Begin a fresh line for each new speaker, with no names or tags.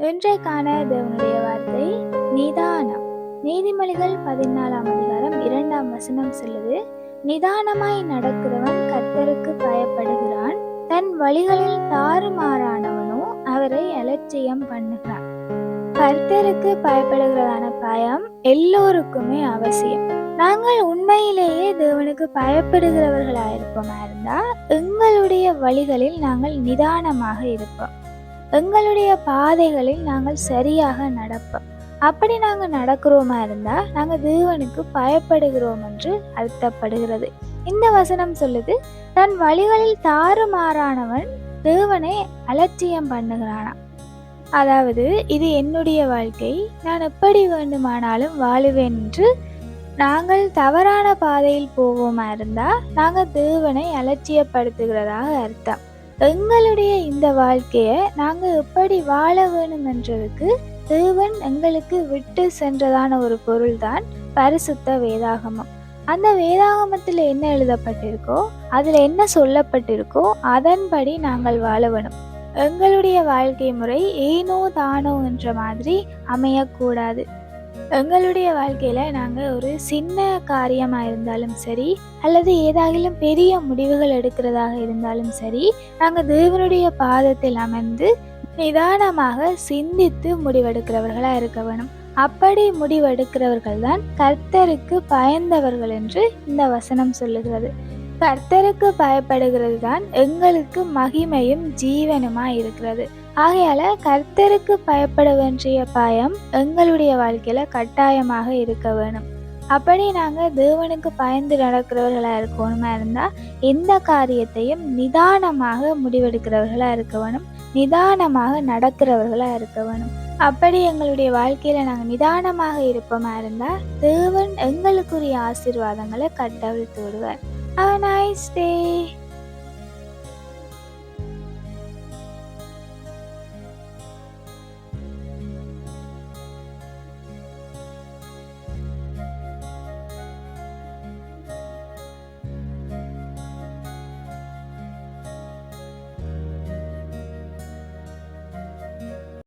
இன்றைக்கான தேவனுடைய வார்த்தை? நிதானம். நீதிமொழிகள் பதினாலாம் அதிகாரம் இரண்டாம் வசனம் சொல்லுது நிதானமாய் நடக்கிறவன் கர்த்தருக்கு பயப்படுகிறான். தன் வழிகளில் தாறுமாறானவனோ அவரை அலட்சியம் பண்ணுகிறான். கர்த்தருக்கு பயப்படுகிறதான பயம் எல்லோருக்குமே அவசியம். நாங்கள் உண்மையிலேயே தேவனுக்கு பயப்படுகிறவர்களாக இருப்போமா இருந்தால் எங்களுடைய வழிகளில் நாங்கள் நிதானமாக இருப்போம். எங்களுடைய பாதைகளில் நாங்கள் சரியாக நடப்போம் அப்படி நாங்கள் நடக்கிறோமா இருந்தால் நாங்கள் தேவனுக்கு பயப்படுகிறோம் என்று அர்த்தப்படுகிறது. இந்த வசனம் சொல்லுது தன் வழிகளில் தாறுமாறானவன் தேவனை அலட்சியம் பண்ணுகிறானா? அதாவது இது என்னுடைய வாழ்க்கை நான் எப்படி வேண்டுமானாலும் வாழுவேன் என்று நாங்கள் தவறான பாதையில் போவோமா இருந்தால் நாங்கள் தேவனை அலட்சியப்படுத்துகிறதாக அர்த்தம். எங்களுடைய இந்த வாழ்க்கையை நாங்கள் எப்படி வாழ வேணும் என்றதுக்கு தேவன் எங்களுக்கு விட்டு சென்றதான ஒரு பொருள்தான் பரிசுத்த வேதாகமம். அந்த வேதாகமத்தில் என்ன எழுதப்பட்டிருக்கோ அதில் என்ன சொல்லப்பட்டிருக்கோ அதன்படி நாங்கள் வாழ வேணும். எங்களுடைய வாழ்க்கை முறை ஏனோ தானோ என்ற மாதிரி அமையக்கூடாது. எங்களுடைய வாழ்க்கையில் நாங்கள் ஒரு சின்ன காரியமாக இருந்தாலும் சரி அல்லது ஏதாகிலும் பெரிய முடிவுகள் எடுக்கிறதாக இருந்தாலும் சரி நாங்கள் தேவனுடைய பாதத்தில் அமர்ந்து நிதானமாக சிந்தித்து முடிவெடுக்கிறவர்களாக இருக்க வேணும். அப்படி முடிவெடுக்கிறவர்கள் தான் கர்த்தருக்கு பயந்தவர்கள் என்று இந்த வசனம் சொல்லுகிறது. கர்த்தருக்கு பயப்படுகிறது தான் எங்களுக்கு மகிமையும் ஜீவனுமாய் இருக்கிறது ஆகையால கர்த்தருக்கு பயப்பட வேண்டிய பயம் எங்களுடைய வாழ்க்கையில கட்டாயமாக இருக்க வேணும். அப்படி நாங்கள் தேவனுக்கு பயந்து நடக்கிறவர்களாக இருக்கணுமா இருந்தால் எந்த காரியத்தையும் நிதானமாக முடிவெடுக்கிறவர்களாக இருக்க வேணும். நிதானமாக நடக்கிறவர்களாக இருக்க வேணும். அப்படி எங்களுடைய வாழ்க்கையில் நாங்கள் நிதானமாக இருப்போமா இருந்தால் தேவன் எங்களுக்குரிய ஆசீர்வாதங்களை கட்டவிழ்த்து விடுவார். Have a nice day.